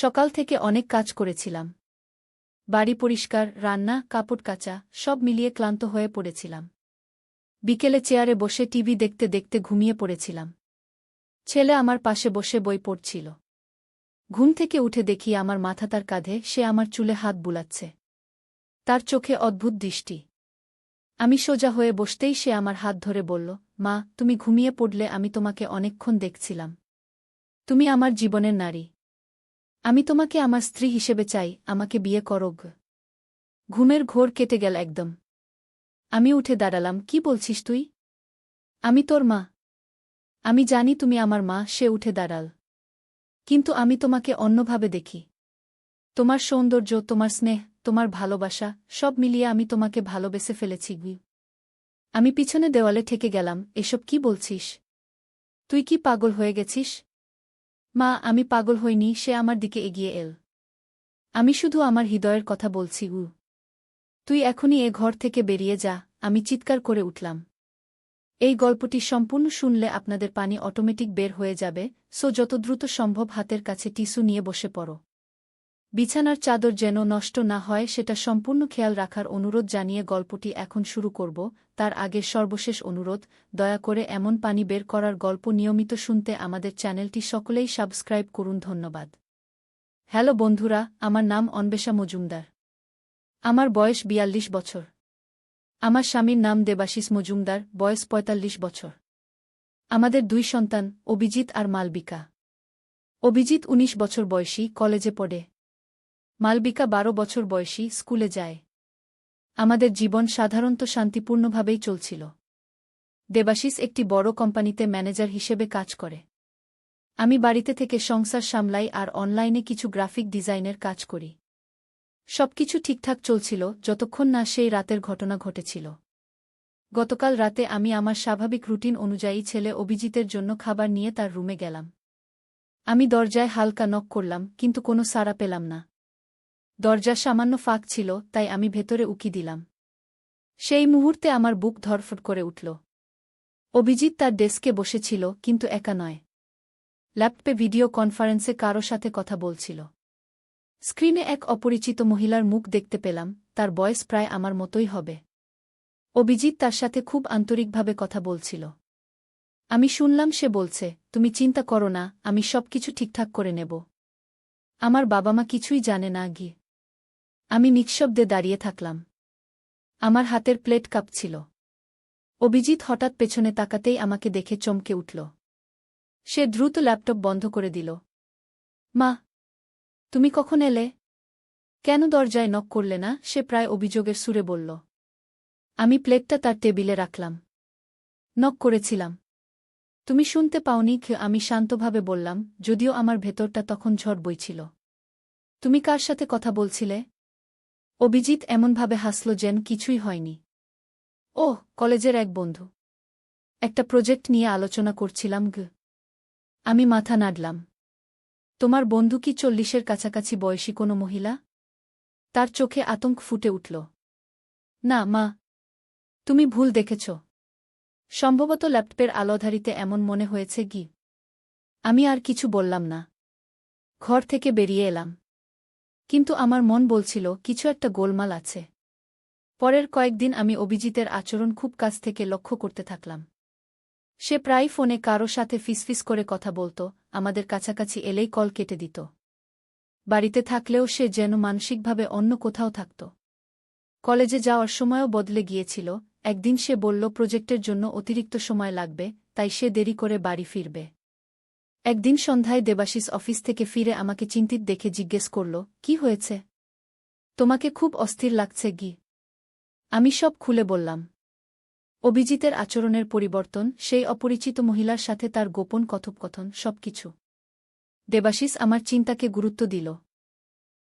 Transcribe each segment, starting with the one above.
সকাল থেকে অনেক কাজ করেছিলাম। বাড়ি পরিষ্কার, রান্না, কাপড় কাচা, সব মিলিয়ে ক্লান্ত হয়ে পড়েছিলাম। বিকেলে চেয়ারে বসে টিভি দেখতে দেখতে ঘুমিয়ে পড়েছিলাম। ছেলে আমার পাশে বসে বই পড়ছিল। ঘুম থেকে উঠে দেখি আমার মাথা তার কাঁধে, সে আমার চুলে হাত বুলাচ্ছে। তার চোখে অদ্ভুত দৃষ্টি। আমি সোজা হয়ে বসতেই সে আমার হাত ধরে বলল, মা, তুমি ঘুমিয়ে পড়লে আমি তোমাকে অনেকক্ষণ দেখছিলাম। তুমি আমার জীবনের নারী। আমি তোমাকে আমার স্ত্রী হিসেবে চাই, আমাকে বিয়ে করোগ ঘুমের ঘোর কেটে গেল একদম। আমি উঠে দাঁড়ালাম, কি বলছিস তুই? আমি তোর মা। আমি জানি তুমি আমার মা, সে উঠে দাঁড়াল। কিন্তু আমি তোমাকে অন্যভাবে দেখি। তোমার সৌন্দর্য, তোমার স্নেহ, তোমার ভালোবাসা, সব মিলিয়ে আমি তোমাকে ভালোবেসে ফেলেছি গি আমি পিছনে দেওয়ালে ঠেকে গেলাম, এসব কি বলছিস? তুই কি পাগল হয়ে গেছিস? মা, আমি পাগল হইনি, সে আমার দিকে এগিয়ে এল। আমি শুধু আমার হৃদয়ের কথা বলছি উ তুই এখনই এ ঘর থেকে বেরিয়ে যা, আমি চিৎকার করে উঠলাম। এই গল্পটি সম্পূর্ণ শুনলে আপনাদের পানি অটোমেটিক বের হয়ে যাবে, সো যত দ্রুত সম্ভব হাতের কাছে টিস্যু নিয়ে বসে পড়ো। বিছানার চাদর যেন নষ্ট না হয়, সেটা সম্পূর্ণ খেয়াল রাখার অনুরোধ জানিয়ে গল্পটি এখন শুরু করব। তার আগে সর্বশেষ অনুরোধ, দয়া করে এমন পানি বের করার গল্প নিয়মিত শুনতে আমাদের চ্যানেলটি সকলেই সাবস্ক্রাইব করুন, ধন্যবাদ। হ্যালো বন্ধুরা, আমার নাম অন্বেষা মজুমদার। আমার বয়স বিয়াল্লিশ বছর। আমার স্বামীর নাম দেবাশিস মজুমদার, বয়স পঁয়তাল্লিশ বছর। আমাদের দুই সন্তান, অভিজিৎ আর মালবিকা। অভিজিৎ ১৯ বছর বয়সী, কলেজে পড়ে। মালবিকা বারো বছর বয়সী স্কুলে যায়। আমাদের জীবন সাধারণত শান্তিপূর্ণভাবেই চলছিল। দেবাশিস একটি বড় কোম্পানিতে ম্যানেজার হিসেবে কাজ করে। আমি বাড়িতে থেকে সংসার সামলাই আর অনলাইনে কিছু গ্রাফিক ডিজাইনের কাজ করি। সবকিছু ঠিকঠাক চলছিল যতক্ষণ না সেই রাতের ঘটনা ঘটেছিল। গতকাল রাতে আমি আমার স্বাভাবিক রুটিন অনুযায়ী ছেলে অভিজিতের জন্য খাবার নিয়ে তার রুমে গেলাম। আমি দরজায় হালকা নক করলাম, কিন্তু কোনো সাড়া পেলাম না। দরজা সামান্য ফাঁক ছিল, তাই আমি ভেতরে উকি দিলাম। সেই মুহূর্তে আমার বুক ধরফট করে উঠল। অভিজিৎ তার ডেস্কে বসেছিল, কিন্তু একা নয়। ল্যাপটপে ভিডিও কনফারেন্সে কারও সাথে কথা বলছিল। স্ক্রিনে এক অপরিচিত মহিলার মুখ দেখতে পেলাম, তার বয়স প্রায় আমার মতোই হবে। অভিজিৎ তার সাথে খুব আন্তরিকভাবে কথা বলছিল। আমি শুনলাম সে বলছে, তুমি চিন্তা করো না, আমি সব কিছু ঠিকঠাক করে নেব। আমার বাবা মা কিছুই জানে না গিয়ে আমি নিঃশব্দে দাঁড়িয়ে থাকলাম। আমার হাতের প্লেট কাঁপছিল। অভিজিৎ হঠাৎ পেছনে তাকাতেই আমাকে দেখে চমকে উঠল। সে দ্রুত ল্যাপটপ বন্ধ করে দিল। মা, তুমি কখন এলে? কেন দরজায় নক করলে না? সে প্রায় অভিযোগের সুরে বলল। আমি প্লেটটা তার টেবিলে রাখলাম। নক করেছিলাম। তুমি শুনতে পাওনি আমি শান্তভাবে বললাম, যদিও আমার ভেতরটা তখন ঝড় বইছিল। তুমি কার সাথে কথা বলছিলে? অভিজিৎ এমনভাবে হাসল যেন কিছুই হয়নি। ওহ, কলেজের এক বন্ধু। একটা প্রজেক্ট নিয়ে আলোচনা করছিলাম, গ। আমি মাথা নাড়লাম। তোমার বন্ধু কি চল্লিশের কাছাকাছি বয়সী কোনো মহিলা? তার চোখে আতঙ্ক ফুটে উঠল। না, মা। তুমি ভুল দেখেছ। সম্ভবত ল্যাপটপের আলোধারিতে এমন মনে হয়েছে, গি। আমি আর কিছু বললাম না। ঘর থেকে বেরিয়ে এলাম। কিন্তু আমার মন বলছিল, কিছু একটা গোলমাল আছে। পরের কয়েকদিন আমি অভিজিতের আচরণ খুব কাছ থেকে লক্ষ্য করতে থাকলাম। সে প্রায় ফোনে কারও সাথে ফিসফিস করে কথা বলত, আমাদের কাছাকাছি এলেই কল কেটে দিত। বাড়িতে থাকলেও সে যেন মানসিকভাবে অন্য কোথাও থাকত। কলেজে যাওয়ার সময়ও বদলে গিয়েছিল, একদিন সে বলল, প্রজেক্টের জন্য অতিরিক্ত সময় লাগবে, তাই সে দেরি করে বাড়ি ফিরবে। একদিন সন্ধ্যায় দেবাশিস অফিস থেকে ফিরে আমাকে চিন্তিত দেখে জিজ্ঞেস করল, কি হয়েছে? তোমাকে খুব অস্থির লাগছে, গি। আমি সব খুলে বললাম। অভিজিতের আচরণের পরিবর্তন, সেই অপরিচিত মহিলার সাথে তার গোপন কথোপকথন, সবকিছু। দেবাশিস আমার চিন্তাকে গুরুত্ব দিল।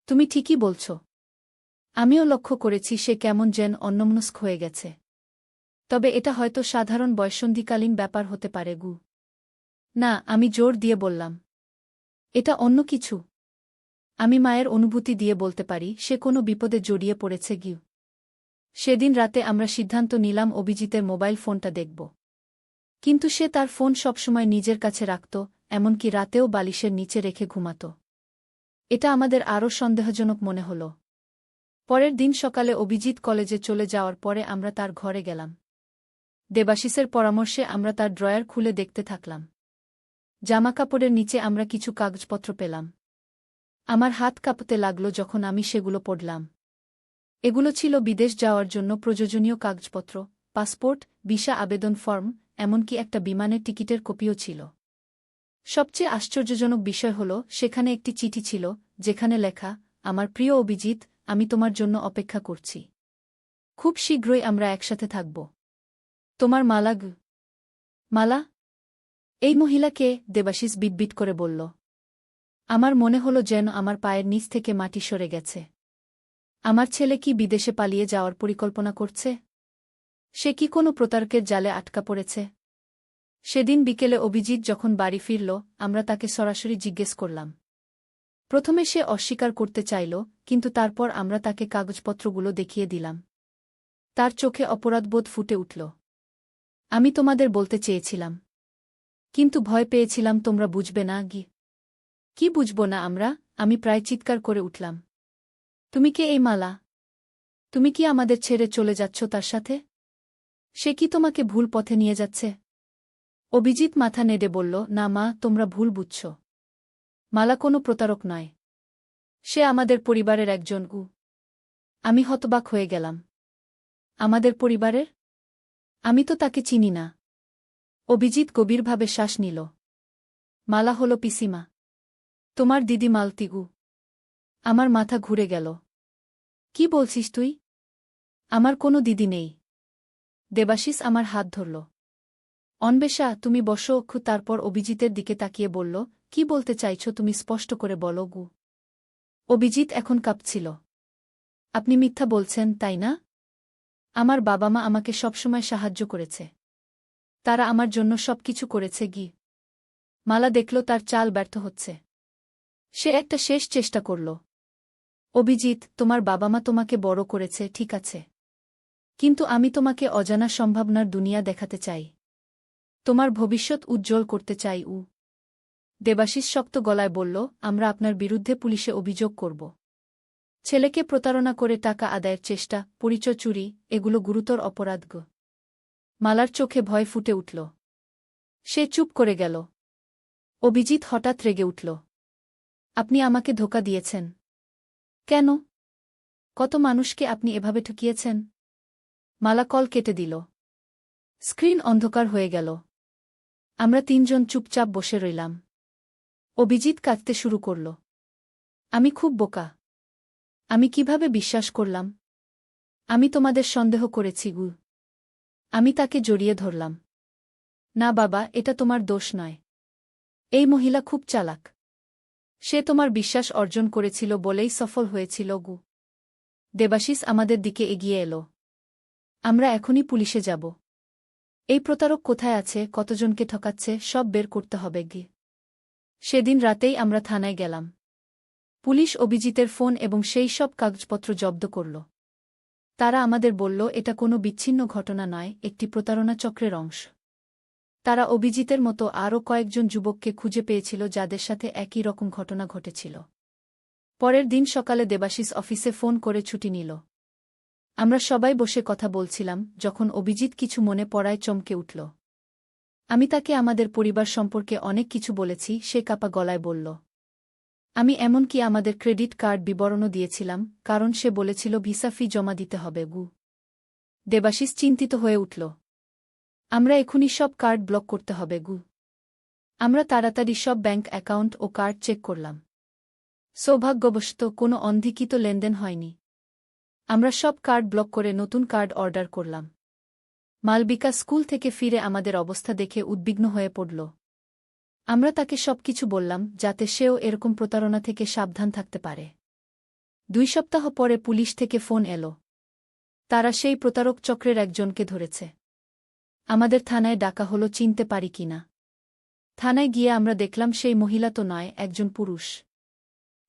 তুমি ঠিকই বলছ। আমিও লক্ষ্য করেছি সে কেমন যেন অন্যমনস্ক হয়ে গেছে। তবে এটা হয়তো সাধারণ বয়সন্ধিকালীন ব্যাপার হতে পারে, গু। না, আমি জোর দিয়ে বললাম। এটা অন্য কিছু। আমি মায়ের অনুভূতি দিয়ে বলতে পারি, সে কোনো বিপদে জড়িয়ে পড়েছে গিউ সেদিন রাতে আমরা সিদ্ধান্ত নিলাম অভিজিতের মোবাইল ফোনটা দেখব। কিন্তু সে তার ফোন সবসময় নিজের কাছে রাখত, এমনকি রাতেও বালিশের নিচে রেখে ঘুমাত। এটা আমাদের আরও সন্দেহজনক মনে হল। পরের দিন সকালে অভিজিৎ কলেজে চলে যাওয়ার পরে আমরা তার ঘরে গেলাম। দেবাশিসের পরামর্শে আমরা তার ড্রয়ার খুলে দেখতে থাকলাম। জামাকাপড়ের নিচে আমরা কিছু কাগজপত্র পেলাম। আমার হাত কাঁপতে লাগল যখন আমি সেগুলো পড়লাম। এগুলো ছিল বিদেশ যাওয়ার জন্য প্রয়োজনীয় কাগজপত্র, পাসপোর্ট, ভিসা আবেদন ফর্ম, এমনকি একটা বিমানের টিকিটের কপিও ছিল। সবচেয়ে আশ্চর্যজনক বিষয় হল, সেখানে একটি চিঠি ছিল, যেখানে লেখা, আমার প্রিয় অভিজিৎ, আমি তোমার জন্য অপেক্ষা করছি। খুব শীঘ্রই আমরা একসাথে থাকব। তোমার মালা মালা? এই মহিলাকে দেবাশিস বিটবিট করে বলল, আমার মনে হল যেন আমার পায়ের নিচ থেকে মাটি সরে গেছে। আমার ছেলে কি বিদেশে পালিয়ে যাওয়ার পরিকল্পনা করছে? সে কি কোনো প্রতারকের জালে আটকা পড়েছে? সেদিন বিকেলে অভিজিৎ যখন বাড়ি ফিরল, আমরা তাকে সরাসরি জিজ্ঞেস করলাম। প্রথমে সে অস্বীকার করতে চাইল, কিন্তু তারপর আমরা তাকে কাগজপত্রগুলো দেখিয়ে দিলাম। তার চোখে অপরাধবোধ ফুটে উঠল। আমি তোমাদের বলতে চেয়েছিলাম কিন্তু ভয় পেয়েছিলাম তোমরা বুঝবে না, গি। কি বুঝব না আমরা? আমি প্রায় চিৎকার করে উঠলাম। তুমি কে এই মালা? তুমি কি আমাদের ছেড়ে চলে যাচ্ছ তার সাথে? সে কি তোমাকে ভুল পথে নিয়ে যাচ্ছে? অভিজিৎ মাথা নেড়ে বলল, না মা, তোমরা ভুল বুঝছ। মালা কোনো প্রতারক নয়। সে আমাদের পরিবারের একজন উ আমি হতবাক হয়ে গেলাম। আমাদের পরিবারের? আমি তো তাকে চিনি না। অভিজিৎ গভীরভাবে শ্বাস নিল। মালা হল পিসিমা। তোমার দিদি মালতিগু। আমার মাথা ঘুরে গেল। কি বলছিস তুই? আমার কোনো দিদি নেই। দেবাশিস আমার হাত ধরল। অন্বেষা, তুমি বসো, অক্ষু তারপর অভিজিতের দিকে তাকিয়ে বলল, কি বলতে চাইছ তুমি স্পষ্ট করে বলো গু। অভিজিৎ এখন কাঁপছিল। আপনি মিথ্যা বলছেন, তাই না? আমার বাবা মা আমাকে সবসময় সাহায্য করেছে। তারা আমার জন্য সব কিছু করেছে গি। মালা দেখল তার চাল ব্যর্থ হচ্ছে। সে একটা শেষ চেষ্টা করল। অভিজিৎ, তোমার বাবা মা তোমাকে বড় করেছে, ঠিক আছে। কিন্তু আমি তোমাকে অজানা সম্ভাবনার দুনিয়া দেখাতে চাই। তোমার ভবিষ্যৎ উজ্জ্বল করতে চাই, উ। দেবাশিস শক্ত গলায় বলল, আমরা আপনার বিরুদ্ধে পুলিশে অভিযোগ করব। ছেলেকে প্রতারণা করে টাকা আদায়ের চেষ্টা, পরিচয় চুরি, এগুলো গুরুতর অপরাধ মালার চোখে ভয় ফুটে উঠল। সে চুপ করে গেল। অভিজিৎ হঠাৎ রেগে উঠল। আপনি আমাকে ধোকা দিয়েছেন। কেন? কত মানুষকে আপনি এভাবে ঠকিয়েছেন? মালা কল কেটে দিল। স্ক্রিন অন্ধকার হয়ে গেল। আমরা তিনজন চুপচাপ বসে রইলাম। অভিজিৎ কাঁদতে শুরু করল। আমি খুব বোকা। আমি কীভাবে বিশ্বাস করলাম? আমি তোমাদের সন্দেহ করেছি গু। আমি তাকে জড়িয়ে ধরলাম। না বাবা, এটা তোমার দোষ নয়। এই মহিলা খুব চালাক। সে তোমার বিশ্বাস অর্জন করেছিল বলেই সফল হয়েছিল গু। দেবাশিস আমাদের দিকে এগিয়ে এলো। আমরা এখনই পুলিশে যাব। এই প্রতারক কোথায় আছে, কতজনকে ঠকাচ্ছে, সব বের করতে হবে গি। সেদিন রাতেই আমরা থানায় গেলাম। পুলিশ অভিজিতের ফোন এবং সেই সব কাগজপত্র জব্দ করল। তারা আমাদের বলল, এটা কোনো বিচ্ছিন্ন ঘটনা নয়, একটি প্রতারণা চক্রের অংশ। তারা অভিজিতের মতো আরও কয়েকজন যুবককে খুঁজে পেয়েছিল যাদের সাথে একই রকম ঘটনা ঘটেছিল। পরের দিন সকালে দেবাশিস অফিসে ফোন করে ছুটি নিল। আমরা সবাই বসে কথা বলছিলাম, যখন অভিজিৎ কিছু মনে পড়ায় চমকে উঠল। আমি তাকে আমাদের পরিবার সম্পর্কে অনেক কিছু বলেছি, সে কাপা গলায় বলল। আমি এমনকি আমাদের ক্রেডিট কার্ড বিবরণও দিয়েছিলাম, কারণ সে বলেছিল ভিসা ফি জমা দিতে হবে, গু। দেবাশিস চিন্তিত হয়ে উঠল। আমরা এখনই সব কার্ড ব্লক করতে হবে, গু। আমরা তাড়াতাড়ি সব ব্যাংক অ্যাকাউন্ট ও কার্ড চেক করলাম। সৌভাগ্যবশত কোনো অন্ধিকিত লেনদেন হয়নি। আমরা সব কার্ড ব্লক করে নতুন কার্ড অর্ডার করলাম। মালবিকা স্কুল থেকে ফিরে আমাদের অবস্থা দেখে উদ্বিগ্ন হয়ে পড়ল। আমরা তাকে সব কিছু বললাম, যাতে সেও এরকম প্রতারণা থেকে সাবধান থাকতে পারে। দুই সপ্তাহ পরে পুলিশ থেকে ফোন এলো। তারা সেই প্রতারক চক্রের একজনকে ধরেছে। আমাদের থানায় ডাকা হলো, চিনতে পারি কিনা থানায় গিয়ে আমরা দেখলাম, সেই মহিলা তো নয়, একজন পুরুষ।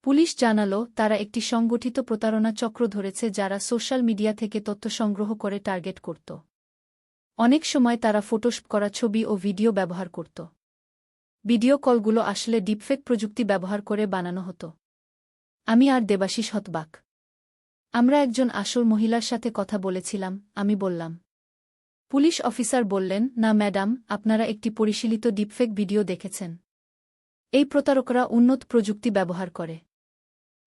পুলিশ জানালো, তারা একটি সংগঠিত প্রতারণা চক্র ধরেছে, যারা সোশ্যাল মিডিয়া থেকে তথ্য সংগ্রহ করে টার্গেট করত। অনেক সময় তারা ফটোশ করা ছবি ও ভিডিও ব্যবহার করত। ভিডিও কলগুলো আসলে ডিপফেক প্রযুক্তি ব্যবহার করে বানানো হতো। আমি আর দেবাশিস হতবাক। আমরা একজন আসল মহিলার সাথে কথা বলেছিলাম, আমি বললাম। পুলিশ অফিসার বললেন, না ম্যাডাম, আপনারা একটি পরিশীলিত ডিপফেক ভিডিও দেখেছেন। এই প্রতারকরা উন্নত প্রযুক্তি ব্যবহার করে।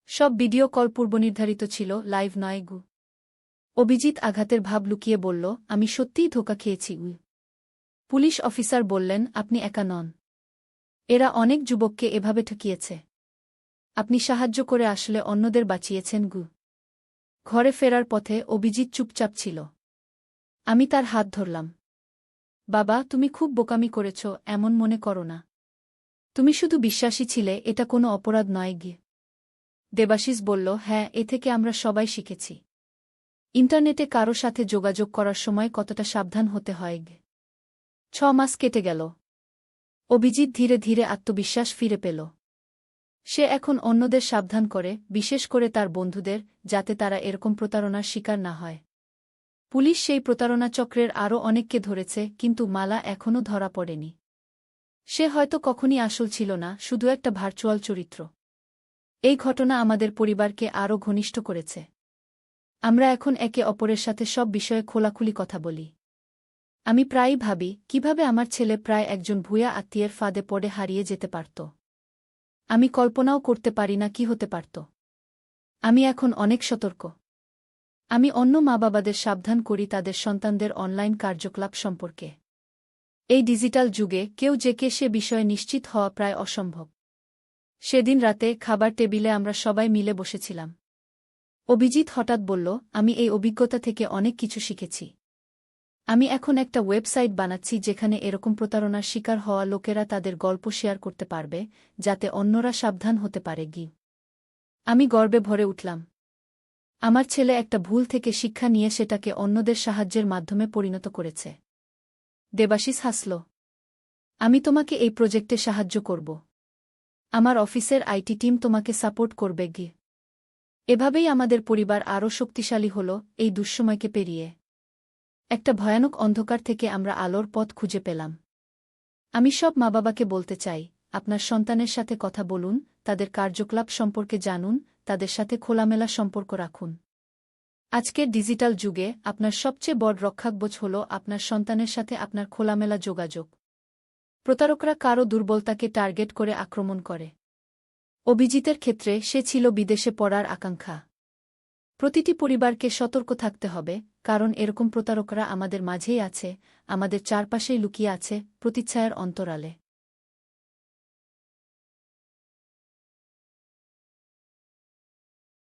সব ভিডিও কল পূর্বনির্ধারিত ছিল, লাইভ নয় গু। অভিজিৎ আঘাতের ভাব লুকিয়ে বলল, আমি সত্যিই ধোকা খেয়েছি, উই। পুলিশ অফিসার বললেন, আপনি একা নন। এরা অনেক যুবককে এভাবে ঠকিয়েছে। আপনি সাহায্য করে আসলে অন্যদের বাঁচিয়েছেন, গু। ঘরে ফেরার পথে অভিজিৎ চুপচাপ ছিল। আমি তার হাত ধরলাম। বাবা, তুমি খুব বোকামি করেছ, এমন মনে করো না। তুমি শুধু বিশ্বাসী ছিলে, এটা কোনো অপরাধ নয় গিয়ে দেবাশিস বলল হ্যাঁ এ থেকে আমরা সবাই শিখেছি। ইন্টারনেটে কারও সাথে যোগাযোগ করার সময় কতটা সাবধান হতে হয়, গে। ছ মাস কেটে গেল। অভিজিৎ ধীরে ধীরে আত্মবিশ্বাস ফিরে পেল। সে এখন অন্যদের সাবধান করে, বিশেষ করে তার বন্ধুদের, যাতে তারা এরকম প্রতারণার শিকার না হয়। পুলিশ সেই প্রতারণা চক্রের আরও অনেককে ধরেছে, কিন্তু মালা এখনও ধরা পড়েনি। সে হয়তো কখনই আসল ছিল না, শুধু একটা ভার্চুয়াল চরিত্র। এই ঘটনা আমাদের পরিবারকে আরও ঘনিষ্ঠ করেছে। আমরা এখন একে অপরের সাথে সব বিষয়ে খোলাখুলি কথা বলি। আমি প্রায়ই ভাবি, কীভাবে আমার ছেলে প্রায় একজন ভূয়া আত্মীয়ের ফাঁদে পড়ে হারিয়ে যেতে পারত। আমি কল্পনাও করতে পারি না কি হতে পারত। আমি এখন অনেক সতর্ক। আমি অন্য মা বাবাদের সাবধান করি তাদের সন্তানদের অনলাইন কার্যকলাপ সম্পর্কে। এই ডিজিটাল যুগে কেউ যে কে সে বিষয়ে নিশ্চিত হওয়া প্রায় অসম্ভব। সেদিন রাতে খাবার টেবিলে আমরা সবাই মিলে বসেছিলাম। অভিজিৎ হঠাৎ বলল, আমি এই অভিজ্ঞতা থেকে অনেক কিছু শিখেছি। আমি এখন একটা ওয়েবসাইট বানাচ্ছি যেখানে এরকম প্রতারণার শিকার হওয়া লোকেরা তাদের গল্প শেয়ার করতে পারবে, যাতে অন্যরা সাবধান হতে পারে, গি। আমি গর্বে ভরে উঠলাম। আমার ছেলে একটা ভুল থেকে শিক্ষা নিয়ে সেটাকে অন্যদের সাহায্যের মাধ্যমে পরিণত করেছে। দেবাশিস হাসল। আমি তোমাকে এই প্রজেক্টে সাহায্য করব। আমার অফিসের আইটি টিম তোমাকে সাপোর্ট করবে, গি। এভাবেই আমাদের পরিবার আরও শক্তিশালী হল, এই দুঃসময়কে পেরিয়ে। একটা ভয়ানক অন্ধকার থেকে আমরা আলোর পথ খুঁজে পেলাম। আমি সব মা বাবাকে বলতে চাই, আপনার সন্তানের সাথে কথা বলুন, তাদের কার্যকলাপ সম্পর্কে জানুন, তাদের সাথে খোলামেলা সম্পর্ক রাখুন। আজকের ডিজিটাল যুগে আপনার সবচেয়ে বড় রক্ষাকবোঝ হল আপনার সন্তানের সাথে আপনার খোলামেলা যোগাযোগ। প্রতারকরা কারও দুর্বলতাকে টার্গেট করে আক্রমণ করে। অভিজিতের ক্ষেত্রে সে ছিল বিদেশে পড়ার আকাঙ্ক্ষা। প্রতিটি পরিবারকে সতর্ক থাকতে হবে কারণ এরকম প্রতারকরা আমাদের মাঝেই আছে আমাদের চারপাশেই লুকিয়ে আছে প্রতিচ্ছায়ার অন্তরালে।